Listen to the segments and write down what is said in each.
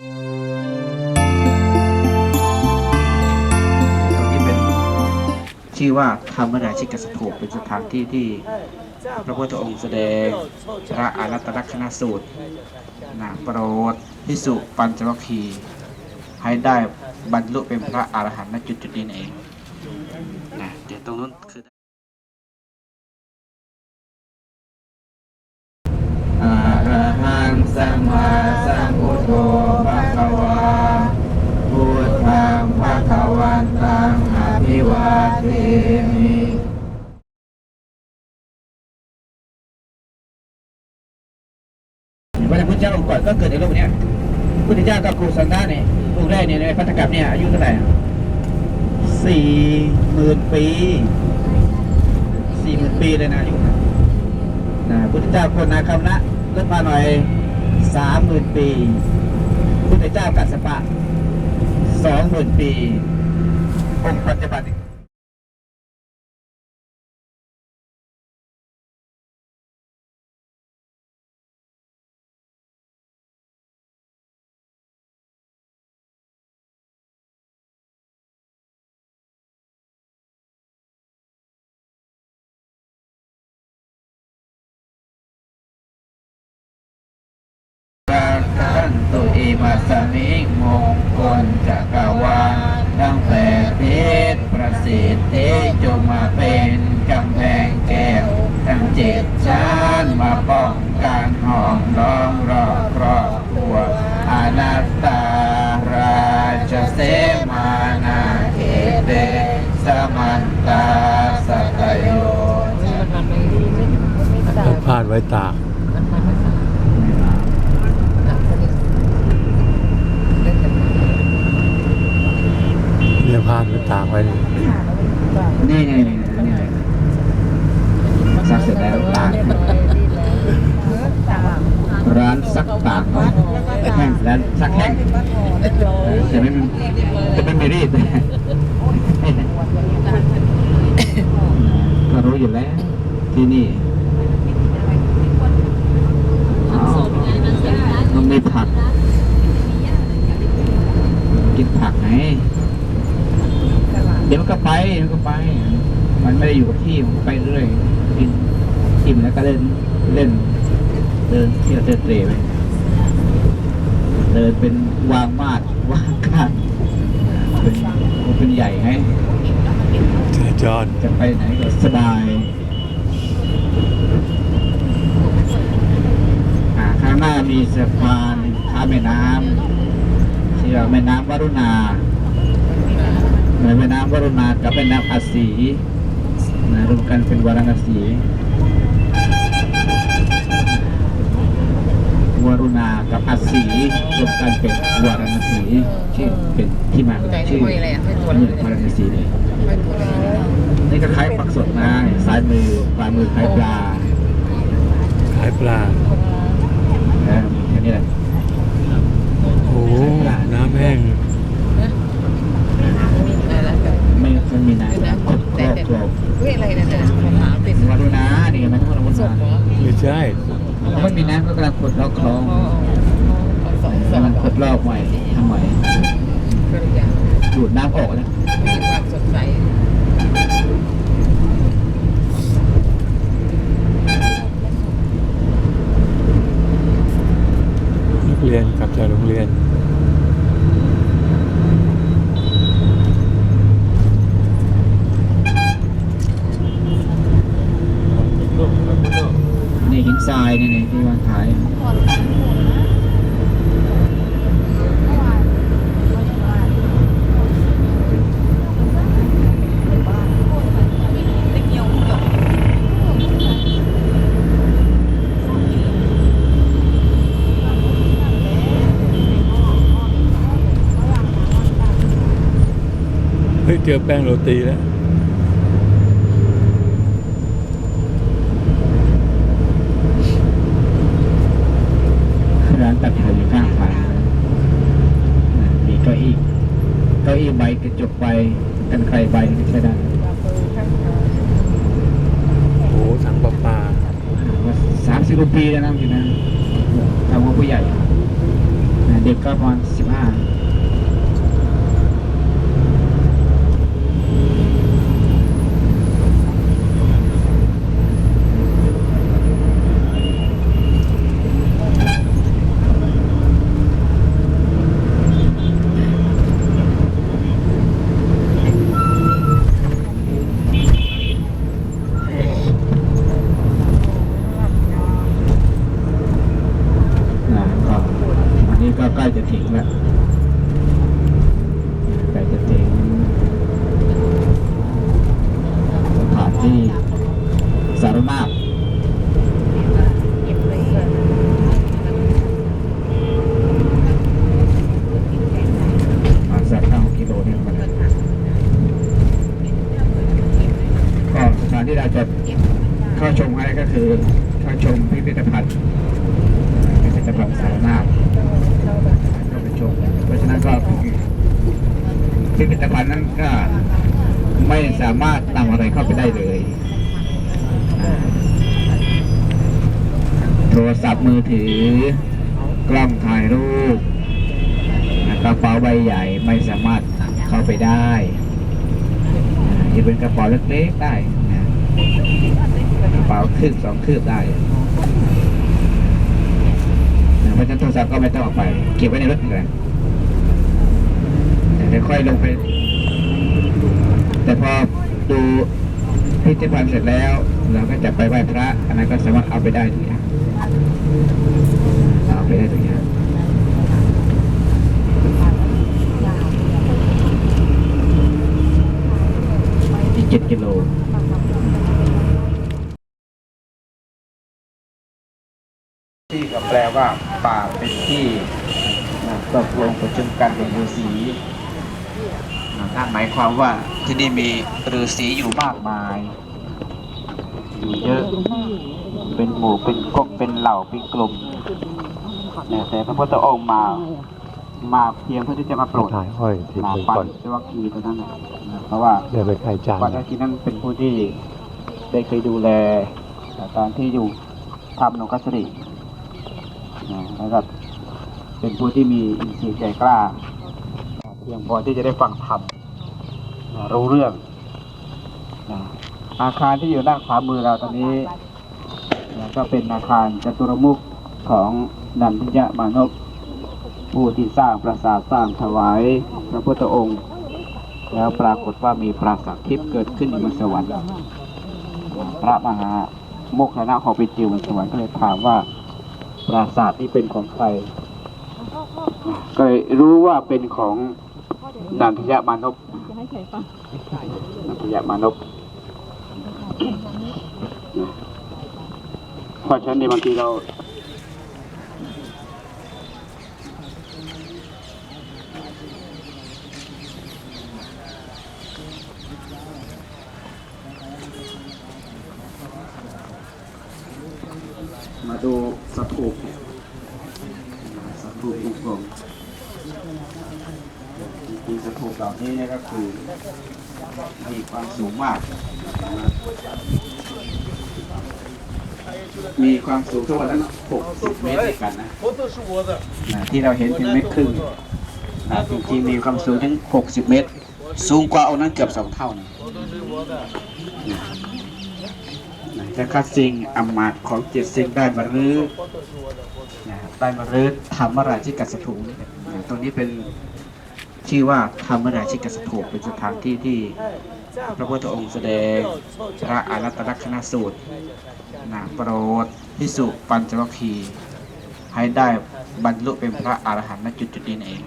ตรงนี้เป็นชื่อว่าธรรมราชิกสถูปเป็นสถานที่ที่พระพุทธองค์แสดงพระอารัตตลักษณสูตรนะโปรดพิสุปัญจวัคคีให้ได้บรรลุเป็นพระอรหันต์ณจุดจุดนี้เองนะเดี๋ยวตรงนู้นคืออะระหังสัมมาสัมพุทโธ พระพุทธเจ้าองค์ก่อนก็เกิดในโลกเนี้ยพุทธเจ้ากับครูสันดาเนี่ยองค์แรกเนี่ยในพัทธกัปเนี่ยอายุเท่าไหร่สี่หมื่นปีสี่หมื่นปีเลยนะอายุนะพุทธเจ้าคนนาคำนะเกิดมาหน่อยสามหมื่นปีพุทธเจ้ากัสสปะสองหมื่นปีองค์ปัจจุบัน กรวาลทั้งแปดทิศประสิทธิจงมาเป็นกำแพงแก้วทั้งเจ็ดชั้นมาป้องกันห้องล้อมรอบครอบครัวอนัตตาราชเสมานาเขเตสมันตาสัตโยต้องพาดไว้ตากเนี่ยพาดไว้ ตากไว้นี่นี่นี่นี่นี่ซักเสร็จแล้วตากร้านซักตากแห้งร้านซักแห้งแต่ไม่มีแต่ไม่มีรีดก็รู้อยู่แล้วที่นี่อ้าวมันมีผักกินผักไง เดี๋ยวมันก็ไปเดี๋ยวมันก็ไป มันไม่ได้อยู่กับที่มันก็ไปเรื่อยกินกินแล้วก็เล่นเล่น เดินเที่ยวเตะเตะไปเดินเป็นวางมาดวางการเป็นเป็นใหญ่ไงเจอจอนจะไปไหนก็สบายอ่าข้างหน้ามีสะพานข้ามแม่น้ำชื่อว่าแม่น้ำวรุณาเหมือน แม่น้ำวรุณากับแม่น้ำอาสีนะรวมกันเป็นวาราณสีวรุณากับอาสีรวมกันเป็นวาราณสีชื่อเป็นที่มาของชื่อวาราณสีเลยนี่ก็คล้ายปักสดนะซ้ายมือขวามือคล้ายปลาขายปลานะแค่นี้แหละโอ้น้ำแห้ง ไม่ไม่มีน้ำครบครบครบ เฮ้ยอะไรเนี่ยเนี่ยผมหาติด วารุณานี่มันต้องวารุ ศพ ณา เหรอ ไม่ใช่ เขาไม่มีน้ำก็กำลังขุ ดลอกคล้องศกำลังพขุดลอกใหม่ทำใหม่ดูดน้ำออกนะ มีความสดใส นักเรียนกลับจากโรงเรียน นี่หินทรายนี่นี่ที่วางขายเฮ้ย เจอแป้งโรตีแล้วร้านตัดผมอยู่ข้างทางนะมีเก้าอี้เก้าอี้ใบกระจกใบกันไกลใบก็ใช้ได้โอ้ถังปลาปลาสามสิบกว่าปีแล้วนะจริงนะทำของผู้ใหญ่นะเด็กก็ประมาณสิบห้านะครับวันนี้ก็ใกล้จะถึงแล้วใกล้จะถึงสถานที่สารนาฏมาแสนเก้ากิโลเนี่ยมันก็สถานที่เราจะเข้า ชมอะไรก็คือเข้าชมพิพิธภัณฑ์พิพิธภัณฑ์สารนาฏเข้าไปชมเพราะฉะนั้นก็พิพิธภัณฑ์นั้นก็ไม่สามารถนำอะไรเข้าไปได้เลย โทรศัพท์มือถือกล้องถ่ายรูปกระเป๋าใบใหญ่ไม่สามารถเข้าไปได้อ่าจะเป็นกระเป๋าเล็กๆได้ เป๋าคืบสองคืบได้เพราะฉะนั้นโทรศัพท์ก็ไม่ต้องเอาไป เก็บไว้ในรถเลยแต่ค่อยลงไป แต่พอดูพิพิธภัณฑ์เสร็จแล้ว เราก็จะไปไหว้พระ อันนั้นก็สามารถเอาไปได้ทุกอย่างเอาไปได้ทุกอย่างอีกเจ็ดกิโล ที่ก็แปลว่าป่าเป็นที่นะ ตกลงประชุมกันเป็นฤาษีนะนั่นหมายความว่าที่นี่มีฤาษีอยู่มากมาย อยู่เยอะ เป็นหมู่ เป็นกกเป็นเหล่า เป็นกลุ่มนะแต่พระพุทธองค์มา มาเพียงเพื่อที่จะมาโปรดถ่ายห้อยทีนามือปัก่อนนเจวัคคีย์ตัวนั้นนะนะเพราะว่าเดี๋ยวไปใครจานวัดอาทินั้นเป็นผู้ที่ได้เคยดูแลตอนที่อยู่ทำนงคัสรินะแล้วก็ เป็นผู้ที่มีอินทรีย์ใจกล้า เพียงพอที่จะได้ฟังธรรมรู้เรื่องอาคารที่อยู่ด้านขวามือเราตอนนี้ก็เป็นอาคารจตุรมุขของนันทิยะมานพผู้ที่สร้างปราสาทสร้างถวายพระพุทธองค์ แล้วปรากฏว่ามีปราสาททิพย์เกิดขึ้นบนสวรรค์พระมหาโมคคณะของไปจิวบนสวรรค์ก็เลยถามว่าปราสาทที่เป็นของใคร ก็เลยรู้ว่าเป็นของนันทยมานพนันทยมานพเพราะฉะนั้นในบางทีเรามาดูสถูปสถูปวงกลมจริงๆสถูปเหล่านี้เนี่ยก็คือมีความ สูงมาก มีความสูงทั้งหมดนั้น60 เมตรด้วยกันนะนะที่เราเห็นเป็นเมตรครึ่งนะจริงๆมีความสูงถึง 60 เมตร สูงกว่าเอานั้นเกือบสองเท่านะจะคัดสิ่งอำมาตย์ของเจ็ดสิ่งได้มารื้อนะได้มารื้อธรรมราชิกสถูนะตรงนี้เป็นชื่อว่าธรรมราชิกสถูเป็นสถานที่ที่ พระพุทธองค์แสดงพระอารัตนคณสูตรนะโปรดพิสุปัญจวัคคีย์ให้ได้บรรลุเป็นพระอรหันต์ณจุดจุดๆนี้เอง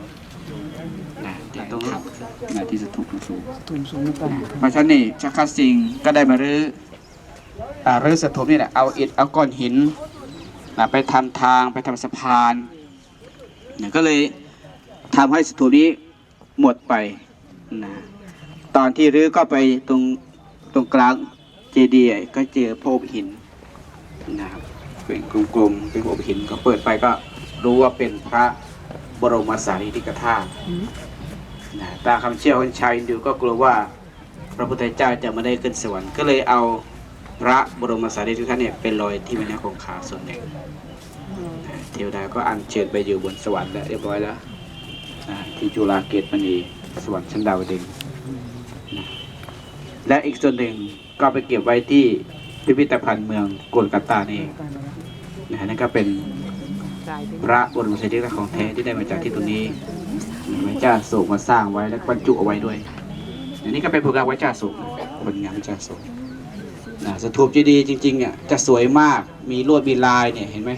นะที่ตรงนี้นะที่สถูปสูงเพราะฉะนั้นนี่ชักคัดสิ่งก็ได้มารื้ออ่ารื้อสถูปนี่แหละเอาอิฐเอาก้อนหินนะไปทำทางไปทำสะพานนะก็เลยทำให้สถูปนี้หมดไปนะ ตอนที่รื้อก็ไปตรงตรงกลางเจดีย์ก็เจอโพบหินนะครับเป็นกลมๆเป็นโพบหินก็เปิดไปก็รู้ว่าเป็นพระบรมสารีริกธาตุนะตามคำเชื่อของชาวฮินดูก็กลัวว่าพระพุทธเจ้าจะไม่ได้ขึ้นสวรรค์ก็เลยเอาพระบรมสารีริกธาตุเนี่ยเป็นรอยที่แม่น้ำคงคาส่วนหนึ่งนะเทวดาก็อัญเชิญไปอยู่บนสวรรค์แล้วเรียบร้อยแล้วนะที่จุฬาเกตมณีสวรรค์ชั้นดาวดึงส์นะ และอีกส่วนหนึ่งก็ไปเก็บไว้ที่พิพิธภัณฑ์เมืองโกลกัตตานี่เองนะนั่นก็เป็นพระบรมสารีริกธาตุของแท้ที่ได้มาจากที่ตรงนี้พระเจ้าโศกมาสร้างไว้และบรรจุเอาไว้ด้วย อันนี้ก็เป็นผลงานพระเจ้าโศกผลงานพระเจ้าโศกนะสถูปเจดีย์จริงๆอะจะสวยมากมีลวดมีลายเนี่ยเห็นไหม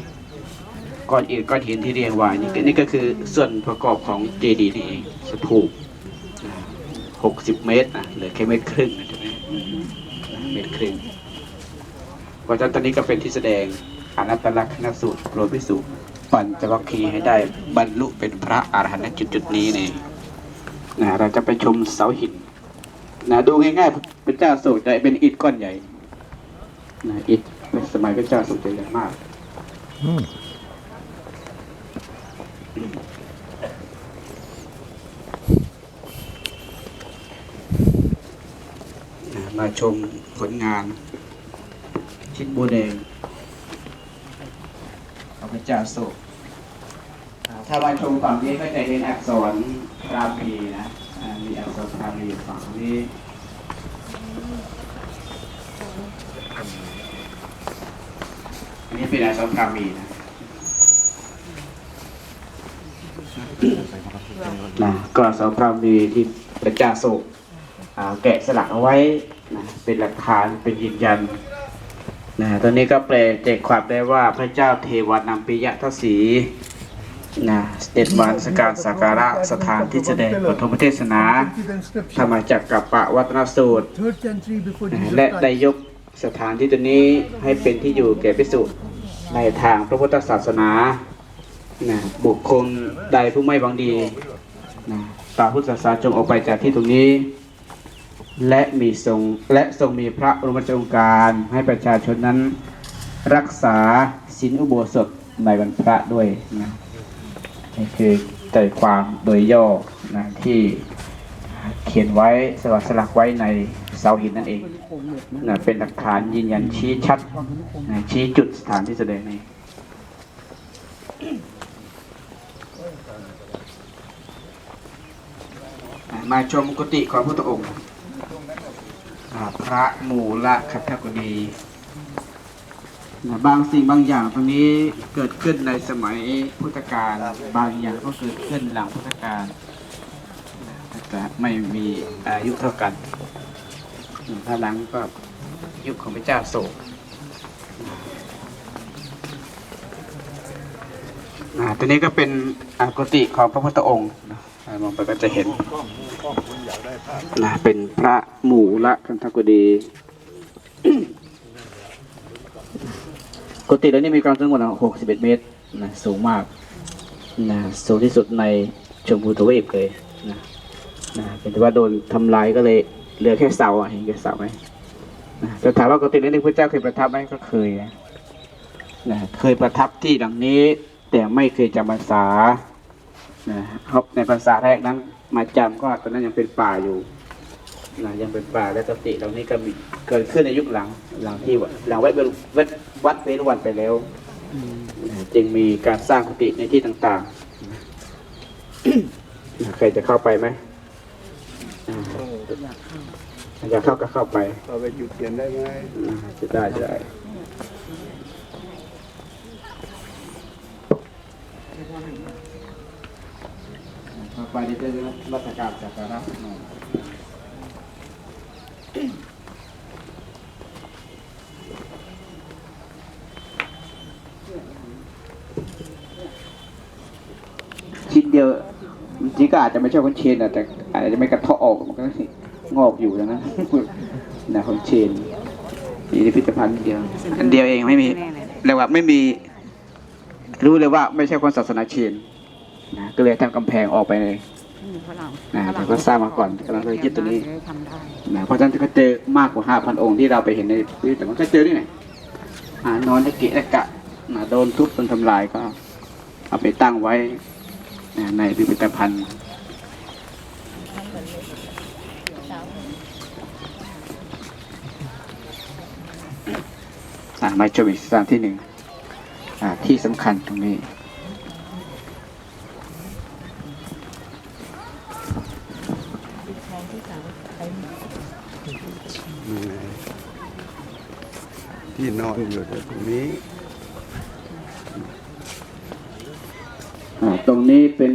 ก้อนอิฐก้อนหินที่เรียงไว้นี่นี่ก็คือส่วนประกอบของเจดีย์นี่เองสถูป หกสิบเมตรนะเหลือแค่เมตรครึ่งนะใช่ไหมเมตรครึ่งเพราะฉะนั้นตอนนี้ก็เป็นที่แสดงอนัตตลักษณสูตรโปรดพิสุปัญจวัคคีย์ให้ได้บรรลุเป็นพระอรหันต์ณจุดนี้นี่นะเราจะไปชมเสาหินนะดูง่ายๆพระเจ้าโศกจะเป็นอิฐก้อนใหญ่นะอิฐสมัยพระเจ้าโศกจะใหญ่มากอืม นะมา ชมผลงาน ชิดบัวแดงของพระเจ้าโศกถ้ามาชมฝั่งนี้ก็จะเห็นอักษรพรามีนะมีอักษรพรามีฝั่งนี้อันนี้เป็นอักษรพรามีนะนะก็สำหรับมีที่พระเจ้าโศกอ่าแกะสลักเอาไว้ นะเป็นหลักฐานเป็นยืนยันนะตอนนี้ก็แปลใจความได้ว่าพระเจ้าเทวานัมปิยะทศีนะเสด็จวานสการสักการะสถานที่แสดงปฐมเทศนาธรรมจักรกับปะวัตนสูตร และได้ยกสถานที่ตัวนี้ให้เป็นที่อยู่แก่พิสุในทางพระพุทธศาสนานะบุคคลใดผู้ไม่หวังดีนะต่อพุทธศาสนาจงออกไปจากที่ตรงนี้ และมีทรงและทรงมีพระบรมราชโองการให้ประชาชนนั้น รักษาศีลอุโบสถในวันพระด้วยนะนี่คือใจความโดยย่อนะที่เขียนไว้สลักสลักไว้ในเสาหินนั่นเองนะเป็นหลักฐานยืนยันชี้ชัดนะชี้จุดสถานที่แสดงนี้มาชมกุฏิของพระพุทธองค์ พระมูลคัตถกุดีนะบางสิ่งบางอย่างตรงนี้เกิดขึ้นในสมัยพุทธกาลบางอย่างก็เกิดขึ้นหลังพุทธกาลแต่ไม่มีอายุเท่ากันถ้าหลังก็ยุคของพระเจ้าโศกตัวนี้ก็เป็นอากุฏิของพระพุทธองค์มองไปก็จะเห็น นะเป็นพระหมู่ละคันธกุดีกุฏิแล้วนี่มีความสูงกว่าหกสิบเอ็ดเมตรนะสูงมากนะสูงที่สุดในชมพูทวีปเลยนะนะเป็นแต่ว่าโดนทำลายก็เลยเหลือแค่เสาเห็นแค่เสาไหมนะแต่ถามว่ากุฏินี้พระเจ้าเคยประทับไหมก็เคยนะนะเคยประทับที่ดังนี้ แต่ไม่เคยจำพรรษานะครับในพรรษาแรกนั้น มาจำก็ตอนนั้นยังเป็นป่าอยู่นะยังเป็นป่าและกติเหล่านี้ก็มีเกิดขึ้นในยุคหลังหลังที่วัดหลังวัดเวรุวัดวัดเวรุวันไปแล้วนะจึงมีการสร้างกุฏิในที่ต่างๆนะใครจะเข้าไปไหมอ่าอยากเข้าก็เข้าไปเอาไปจุดเทียนได้ไหมอ่าจะได้จะได้เข้า ไปในเรื่องรัชการจักรราชนชิ้นเดียวจริงๆก็อาจจะไม่ใช่คนเชนอะแต่อาจจะไม่กระเทาะออกมันก็งอกอยู่แล้วนะนะคนเชนมีในพิพิธภัณฑ์เดียว อันเดียวเองไม่มีเรียกว่าไม่มี รู้เลยว่าไม่ใช่คนศาสนาเชน นะก็เลยทำกำแพงออกไปเลยฝรั่งนะแต่ก็สร้างมาก่อนกำลังเคยคิดตัวนี้ทำได้นะเพราะฉะนั้นก็เจอมากกว่าห้าพันองค์ที่เราไปเห็นในพิพิธภัณฑ์แต่มันก็เจอที่ไหนอ่านอนตะเกะตะกะนะโดนทุบโดนทำลายก็ เอาไปตั้งไว้นะในพิพิธภัณฑ์อ่ามาชมอีกสถานที่หนึ่งอ่าที่สำคัญตรงนี้นี่ ที่นอนอยู่ตรงนี้ ตรงนี้เป็น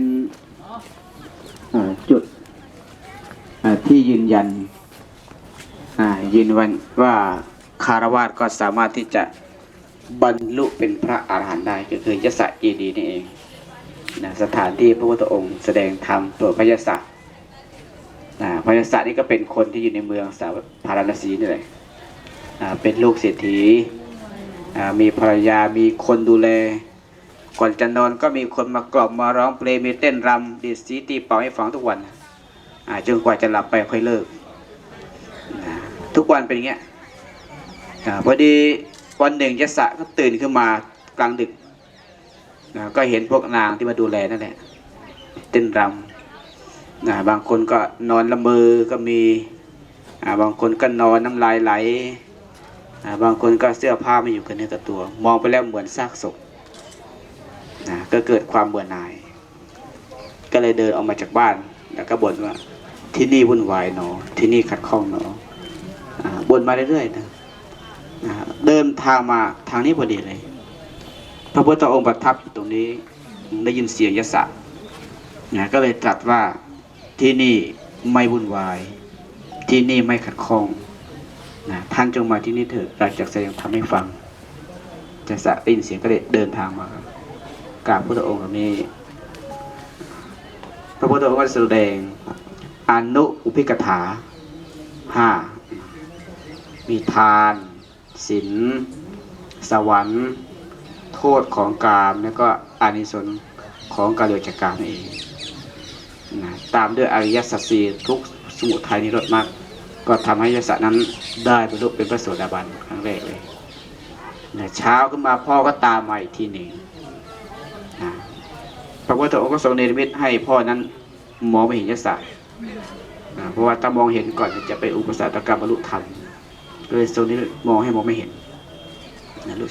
จุดที่ยืนยันยืนวันว่าคารวาสก็สามารถที่จะบรรลุเป็นพระอาหารหันต์ได้ก็คือยศเจดีนี่เองนะสถานที่พระพุทธองค์แสดงธรรมตัวพระยศนะพระยศนี่ก็เป็นคนที่อยู่ในเมืองสาวพาราณสีนี่แหละ เป็นลูกเศรษฐีมีภรรยามีคนดูแล ก่อนจะนอนก็มีคนมากล่อมมาร้องเพลงมีเต้นรำดีดสีตีเป่าให้ฟังทุกวันจนกว่าจะหลับไปค่อยเลิก ทุกวันเป็นอย่างเงี้ยพอดีวันหนึ่งยศะก็ตื่นขึ้นมากลางดึก ก็เห็นพวกนางที่มาดูแลนั่นแหละเต้นรำนะบางคนก็นอนละเมอก็มีบางคนก็นอนน้ำลายไหล บางคนก็เสื้อผ้าไม่อยู่กับเนื้อกับตัว มองไปแล้วเหมือนซากศพนะก็เกิดความเบื่อหน่าย ก็เลยเดินออกมาจากบ้าน แล้วก็บ่นว่าที่นี่วุ่นวายหนอ ที่นี่ขัดข้องหนออ่าบ่นมาเรื่อยๆนะนะเดินทางมาทางนี้พอดีเลย พระพุทธองค์ประทับอยู่ตรงนี้ได้ยินเสียงยศะนะก็เลยตรัสว่าที่นี่ไม่วุ่นวาย ที่นี่ไม่ขัดข้อง นะท่านจงมาที่นี่เถิดเราจะแสดงทำให้ฟังยศะได้ยินเสียงก็เลยเดินทางมากราบพระพุทธองค์แบบนี้พระพุทธองค์ก็แสดงอนุอุพิกถาห้ามีทานศีลสวรรค์ โทษของกาม แล้วก็อานิสงส์ของการเลือจากกามนั่เองนะตามด้วยอริยสัจสี่ทุกสมุทัยนิโรธมรรค ก็ทำให้ยศนั้นได้บรรลุเป็นพระโสดาบันครั้งแรกเลยนะเช้าขึ้นมาพ่อก็ตามมาอีกทีหนึ่งนะพระพุทธองค์ก็ทรงเนรมิตให้พ่อนั้นมองไม่เห็นยศนะเพราะว่าถ้ามองเห็นก่อนจะไปอุปสรรคกรรมบรรลุธรรมก็เลยทรงนี้มองให้มองไม่เห็นนะลูก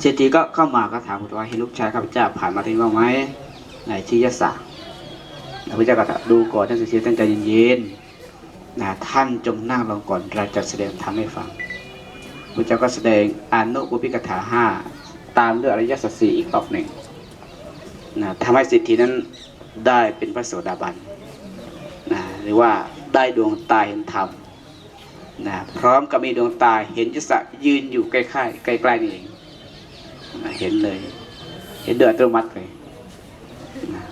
เศรษฐีก็เข้ามาก็ถามพุทธว่าเห็นลูกชายข้าพเจ้าผ่านมาที่นี่บ้างไหมไหนที่ยศพระพุทธเจ้าก็ดูก่อนท่านเศรษฐีตั้งใจเย็นๆ นะท่านจงนั่งลงก่อนเราจะแสดงธรรมให้ฟังพระเจ้าก็แสดงอนุอุปิกถาห้าตามด้วยองอริยสัจสี่อีกรอบหนึ่งนะทำให้สิทธินั้นได้เป็นพระโสดาบันนะหรือว่าได้ดวงตาเห็นธรรมนะพร้อมกับมีดวงตาเห็นยศยืนอยู่ใกล้ๆใกล้ๆนี่เองนะเห็นเลย เห็นเดือดอัตโนมัติเลยนะ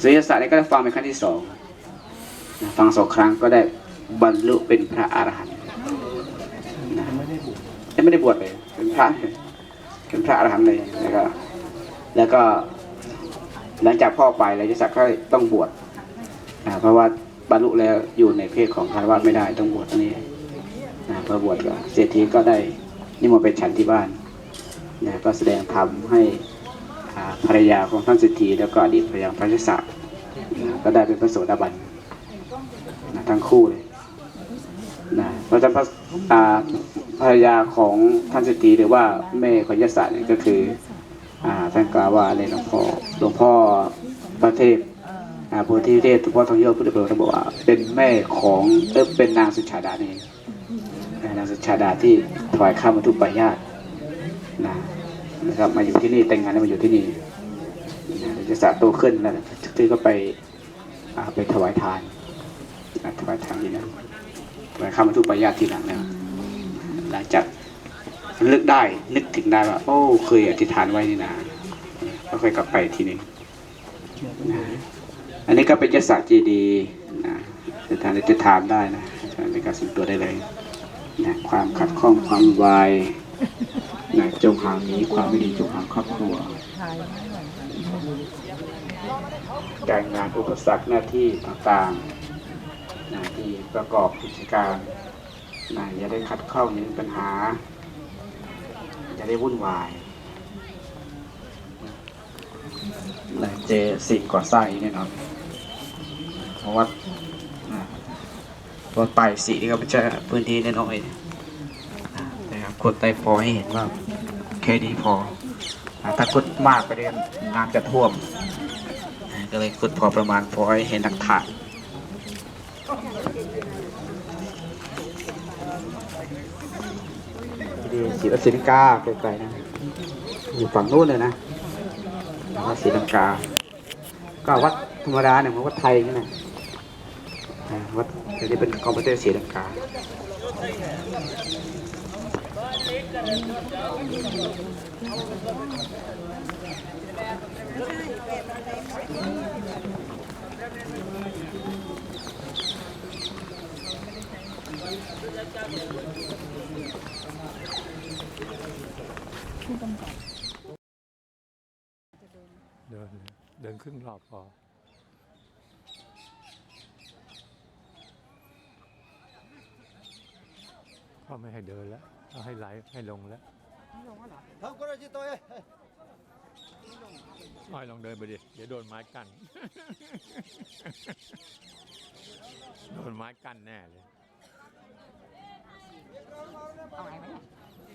สุยศนี่ก็ได้ฟังเป็นครั้งที่สอง ฟังสองครั้งก็ได้บรรลุเป็นพระอรหันต์นะไม่ได้บวชเลย เป็นพระ เป็นพระอรหันต์เลยแล้วก็แล้วก็หลังจากพ่อไปเลยยศักก็ต้องบวชนะเพราะว่าบรรลุแล้วอยู่ในเพศของคารวะไม่ได้ต้องบวชตรงนี้นะพอบวชก็เศรษฐีก็ได้นิมนต์ไปฉันที่บ้านนะก็แสดงธรรมให้ภรรยาของท่านเศรษฐีแล้วก็อดีตภรรยาพระยศกนะก็ได้เป็นพระโสดาบัน ทั้งคู่เลยนะเพราะฉะนั้นพระอ่าภรรยาของท่านเศรษฐีหรือว่าแม่ของยศกเนี่ยก็คืออ่าท่านกล่าวว่าอะไรหลวงพ่อหลวงพ่อพระเทพอ่าโพธิเทพหลวงพ่อทองโยศพุทธเบิกท่านบอกว่าเป็นแม่ของเออเป็นนางสุชาดานี่เองนางสุชาดาที่ถวายข้ามาทุกปายาตนะนะครับมาอยู่ที่นี่แต่งงานแล้วมาอยู่ที่นี่ยวจะสะโตขึ้นแล้วที่ก็ไปอ่าไปถวายทาน อ่าถวายทานที่นั่นถวายข้าวมาทุกปายาตทีหลังเนี่ยหลังจากนึกได้นึกถึงได้ว่า โอ้เคยอธิษฐานไว้นี่นะก็ค่อยกลับไปทีหนึงนะอันนี้ก็เป็นยศเจดีย์นะอธิษฐานอธิษฐานได้นะในการส่วนตัวได้เลยนะความขัดข้องความวุ่นวายนะจงห่างหนี้ความไม่ดีจงห่างครอบครัวการงานอุปสรรคหน้าที่ต่างๆ นะที่ประกอบกิจการนะอย่าได้ขัดข้องอย่ามีปัญหาจะได้วุ่นวายและเจสิ่งก่อสร้างอีกแน่นอนเพราะว่าอ่ารถไปสีนี่ก็ไม่ใช่พื้นที่แน่นอนนะครับกดไตพอให้เห็นว่าแค่นี้พอ ถ้ากดมากไปเรียนน้ำจะท่วม ก็เลยกดพอประมาณพอให้เห็นหลักฐาน ดีศรีรัศนิกาไกลๆนะอยู่ฝั่งนู้นเลยนะวัดศรีลังกา ก็วัดธรรมดาเนี่ยมือนวัดไทยนี่นะวัดอันนี้เป็นคอมพิวเตอร์ศรีลังกา เดินเลยเดินครึ่งรอบพอเขาไม่ให้เดินแล้วเขาให้ไหลให้ลงแล้วอ้อยลองเดินไปดิ เดี๋ยวโดนไม้กั้น โดนไม้กั้นแน่เลย เอาไงไหม